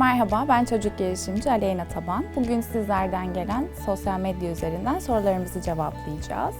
Merhaba, ben çocuk gelişimci Aleyna Taban. Bugün sizlerden gelen sosyal medya üzerinden sorularımızı cevaplayacağız.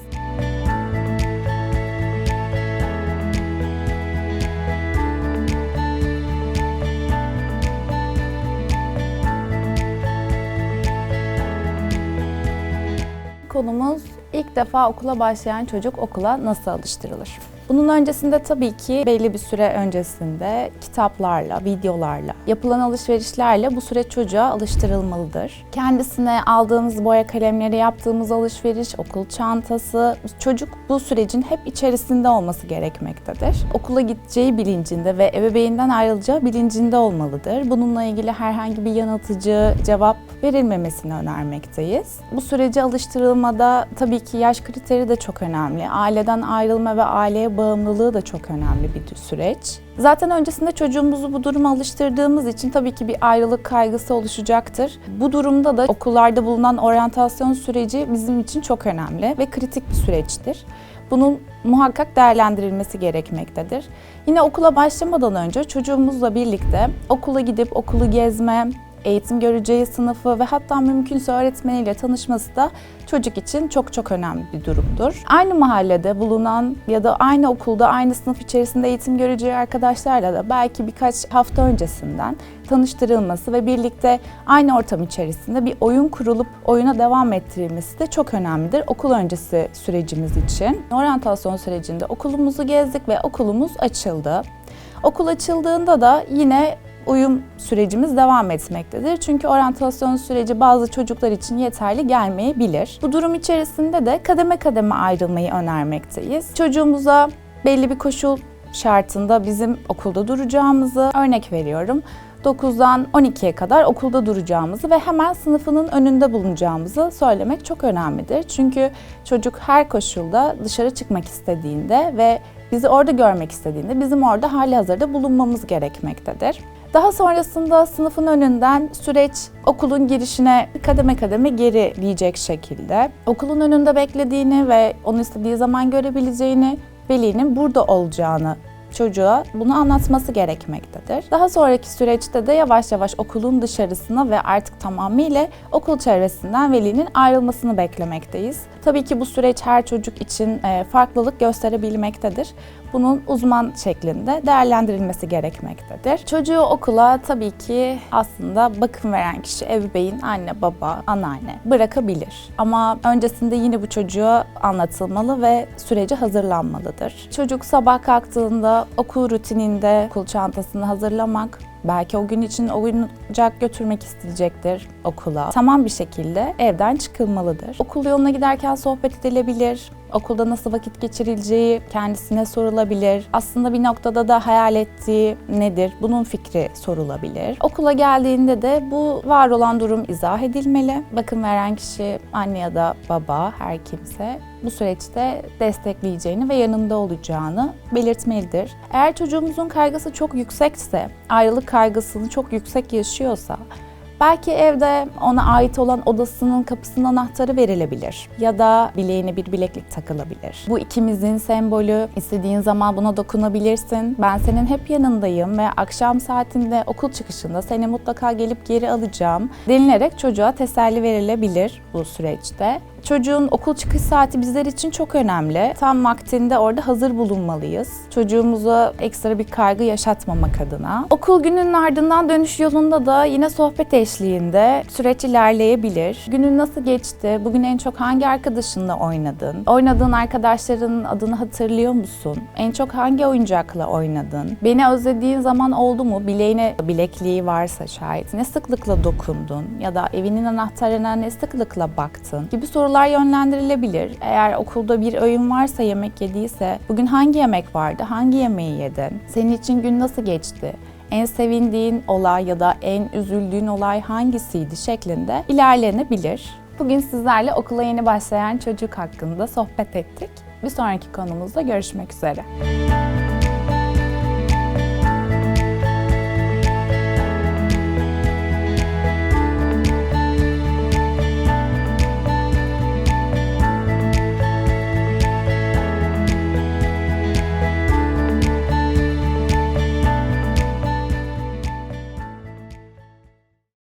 Konumuz ilk defa okula başlayan çocuk okula nasıl alıştırılır? Bunun öncesinde tabii ki belli bir süre öncesinde kitaplarla, videolarla, yapılan alışverişlerle bu süreç çocuğa alıştırılmalıdır. Kendisine aldığımız boya kalemleri, yaptığımız alışveriş, okul çantası, çocuk bu sürecin hep içerisinde olması gerekmektedir. Okula gideceği bilincinde ve ebeveyninden ayrılacağı bilincinde olmalıdır. Bununla ilgili herhangi bir yanıltıcı cevap verilmemesini önermekteyiz. Bu sürece alıştırılmada tabii ki yaş kriteri de çok önemli. Aileden ayrılma ve aileye bağımlılığı da çok önemli bir süreç. Zaten öncesinde çocuğumuzu bu duruma alıştırdığımız için tabii ki bir ayrılık kaygısı oluşacaktır. Bu durumda da okullarda bulunan oryantasyon süreci bizim için çok önemli ve kritik bir süreçtir. Bunun muhakkak değerlendirilmesi gerekmektedir. Yine okula başlamadan önce çocuğumuzla birlikte okula gidip okulu gezme, eğitim göreceği sınıfı ve hatta mümkünse öğretmeniyle tanışması da çocuk için çok çok önemli bir durumdur. Aynı mahallede bulunan ya da aynı okulda aynı sınıf içerisinde eğitim göreceği arkadaşlarla da belki birkaç hafta öncesinden tanıştırılması ve birlikte aynı ortam içerisinde bir oyun kurulup oyuna devam ettirilmesi de çok önemlidir okul öncesi sürecimiz için. Oryantasyon sürecinde okulumuzu gezdik ve okulumuz açıldı. Okul açıldığında da yine uyum sürecimiz devam etmektedir. Çünkü oryantasyon süreci bazı çocuklar için yeterli gelmeyebilir. Bu durum içerisinde de kademe kademe ayrılmayı önermekteyiz. Çocuğumuza belli bir koşul şartında bizim okulda duracağımızı örnek veriyorum. 9'dan 12'ye kadar okulda duracağımızı ve hemen sınıfının önünde bulunacağımızı söylemek çok önemlidir. Çünkü çocuk her koşulda dışarı çıkmak istediğinde ve bizi orada görmek istediğinde bizim orada hali hazırda bulunmamız gerekmektedir. Daha sonrasında sınıfın önünden süreç okulun girişine kademe kademe gerileyecek şekilde okulun önünde beklediğini ve onu istediği zaman görebileceğini, velinin burada olacağını çocuğa bunu anlatması gerekmektedir. Daha sonraki süreçte de yavaş yavaş okulun dışarısına ve artık tamamıyla okul çevresinden velinin ayrılmasını beklemekteyiz. Tabii ki bu süreç her çocuk için e, farklılık gösterebilmektedir. Bunun uzman şeklinde değerlendirilmesi gerekmektedir. Çocuğu okula tabii ki aslında bakım veren kişi ebeveyn, anne, baba, anneanne bırakabilir. Ama öncesinde yine bu çocuğa anlatılmalı ve sürece hazırlanmalıdır. Çocuk sabah kalktığında okul rutininde okul çantasını hazırlamak, Belki o gün için oyuncak götürmek isteyecektir okula. Tamam bir şekilde evden çıkılmalıdır. Okul yoluna giderken sohbet edilebilir. Okulda nasıl vakit geçirileceği kendisine sorulabilir. Aslında bir noktada da hayal ettiği nedir? Bunun fikri sorulabilir. Okula geldiğinde de bu var olan durum izah edilmeli. Bakım veren kişi anne ya da baba her kimse bu süreçte destekleyeceğini ve yanında olacağını belirtmelidir. Eğer çocuğumuzun kaygısı çok yüksekse, ayrılık kaygısını çok yüksek yaşıyorsa Belki evde ona ait olan odasının kapısının anahtarı verilebilir ya da bileğine bir bileklik takılabilir. Bu ikimizin sembolü. İstediğin zaman buna dokunabilirsin. Ben senin hep yanındayım ve akşam saatinde okul çıkışında seni mutlaka gelip geri alacağım denilerek çocuğa teselli verilebilir bu süreçte. Çocuğun okul çıkış saati bizler için çok önemli. Tam vaktinde orada hazır bulunmalıyız. Çocuğumuza ekstra bir kaygı yaşatmamak adına. Okul gününün ardından dönüş yolunda da yine sohbet eşliğinde süreç ilerleyebilir. Günün nasıl geçti? Bugün en çok hangi arkadaşınla oynadın? Oynadığın arkadaşların adını hatırlıyor musun? En çok hangi oyuncakla oynadın? Beni özlediğin zaman oldu mu? Bileğine bilekliği varsa şayet ne sıklıkla dokundun? Ya da evinin anahtarına ne sıklıkla baktın? Gibi sorular sorular yönlendirilebilir. Eğer okulda bir öğün varsa yemek yediyse bugün hangi yemek vardı, hangi yemeği yedin, senin için gün nasıl geçti, en sevindiğin olay ya da en üzüldüğün olay hangisiydi şeklinde ilerlenebilir. Bugün sizlerle okula yeni başlayan çocuk hakkında sohbet ettik. Bir sonraki konumuzda görüşmek üzere.